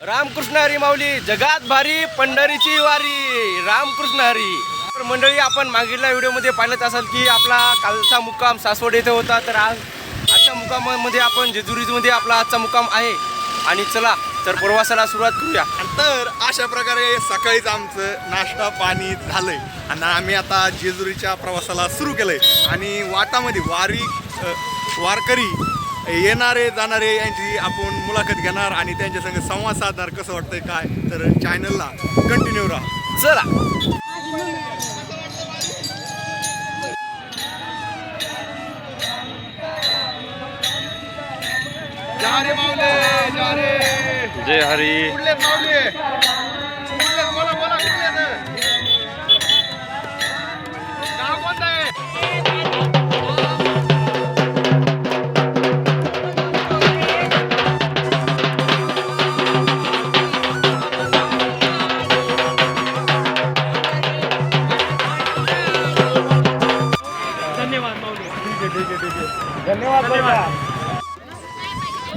रामकृष्ण हरी माऊली जगात भारी पंढरीची वारी. रामकृष्ण हरी. तर मंडळी आपण मागील व्हिडिओमध्ये पाहिलंच असाल की आपला कालचा मुक्काम सासवड येथे होता. तर आज आजच्या मुक्कामामध्ये आपण जेजुरीमध्ये आपला आजचा मुक्काम आहे. आणि चला तर प्रवासाला सुरुवात करूया. तर अशा प्रकारे सकाळीच आमचं नाश्ता पाणी झालंय. आणि आम्ही आता जेजुरीच्या प्रवासाला सुरू केलंय. आणि वाटामध्ये वारी वारकरी येणारे जाणारे यांची आपण मुलाखत घेणार आणि त्यांच्या संग संवाद साधणार. कसं वाटतंय काय? तर चॅनलला कंटिन्यू राहा. चला. जय हरी.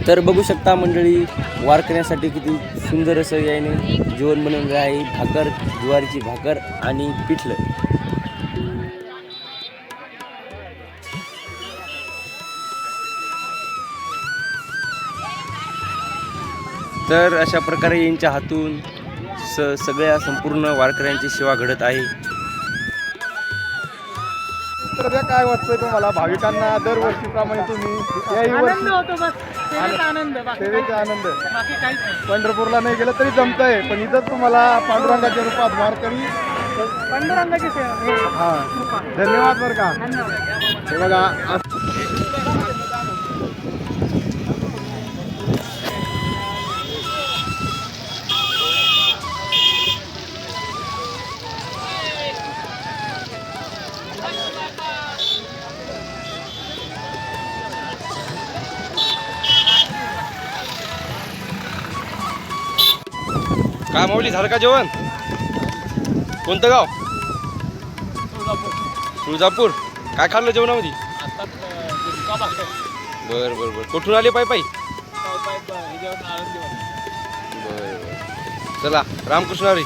तर बघू शकता मंडळी वारकऱ्यासाठी किती सुंदर असं याने जेवण बनवलं आहे. भाकर ज्वारीची भाकर आणि पिठलं. तर अशा प्रकारे यांच्या हातून स सगळ्या संपूर्ण वारकऱ्यांची सेवा घडत आहे. त्या काय वाटतंय तुम्हाला? भाविकांना दरवर्षीप्रमाणे तुम्ही याही आनंद वर्षी होतो बस. सेवेचा आनंद बाकी सेवेचा काही- आनंद बाकी काहीच नाही. पंढरपूरला नाही गेलं तरी जमतंय पण इथं तुम्हाला पांडुरंगाच्या रूपात वारकरी पांडुरंगाची सेवा. हे. धन्यवाद बरं का. धन्यवाद. हे बघा आज- काय माऊली झालं का जेवण? कोणतं गाव? तुळजापूर. काय खाल्लं जेवणामध्ये? बर बर बर. कुठून आले पाय पायी? बर चला रामकृष्ण हरी.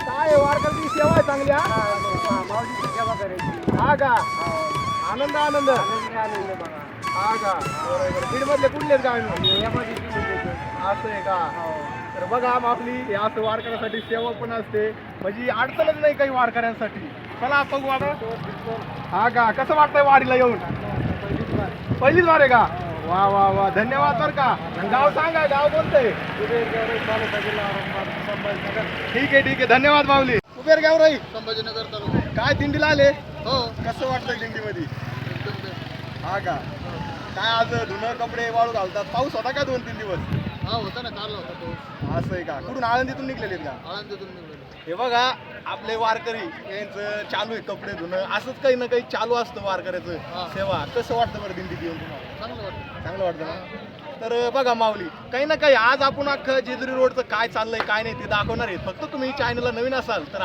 काय वारकरी सेवा आहे चांगली हा? हा का आनंद आनंद हा का बीड मधले कुठले गाव असं आहे का तर बघा आपली असं वारकऱ्यासाठी सेवा पण असते म्हणजे अडचणच नाही काही वारकऱ्यांसाठी चला बघू आता हा का कसं वाटतंय वारीला येऊन पहिलीच वार आहे का वा वा वा. धन्यवाद बर का. गाव सांगा गाव कोणतं ठीक आहे ठीक आहे. धन्यवाद माऊली. उबेर गाव राही संभाजीनगर काय दिंडीला आले? हो. कसं वाटतं दिंडीमध्ये? हा का? काय आज धुणं कपडे वाळू घालतात? पाऊस होता का दोन तीन दिवस? हा होता ना. काल होता तो असं आहे का? कुठून आळंदीतून निघलेले का? आनंदातून निघालो हे बघा आपले वारकरी यांचं चालू आहे कपडे धुणं. असंच काही ना काही चालू असतं वारकऱ्याचं. सेवा. कसं वाटतं बरं दिंडीत येऊन तुम्हाला? चांगलं वाटतं. चांगलं वाटतं ना? तर बघा माऊली काही ना काही आज आपण अख्खं जेजुरी रोडचं काय चाललंय काय नाही ते दाखवणार आहे फक्त तुम्ही चॅनलला नवीन असाल तर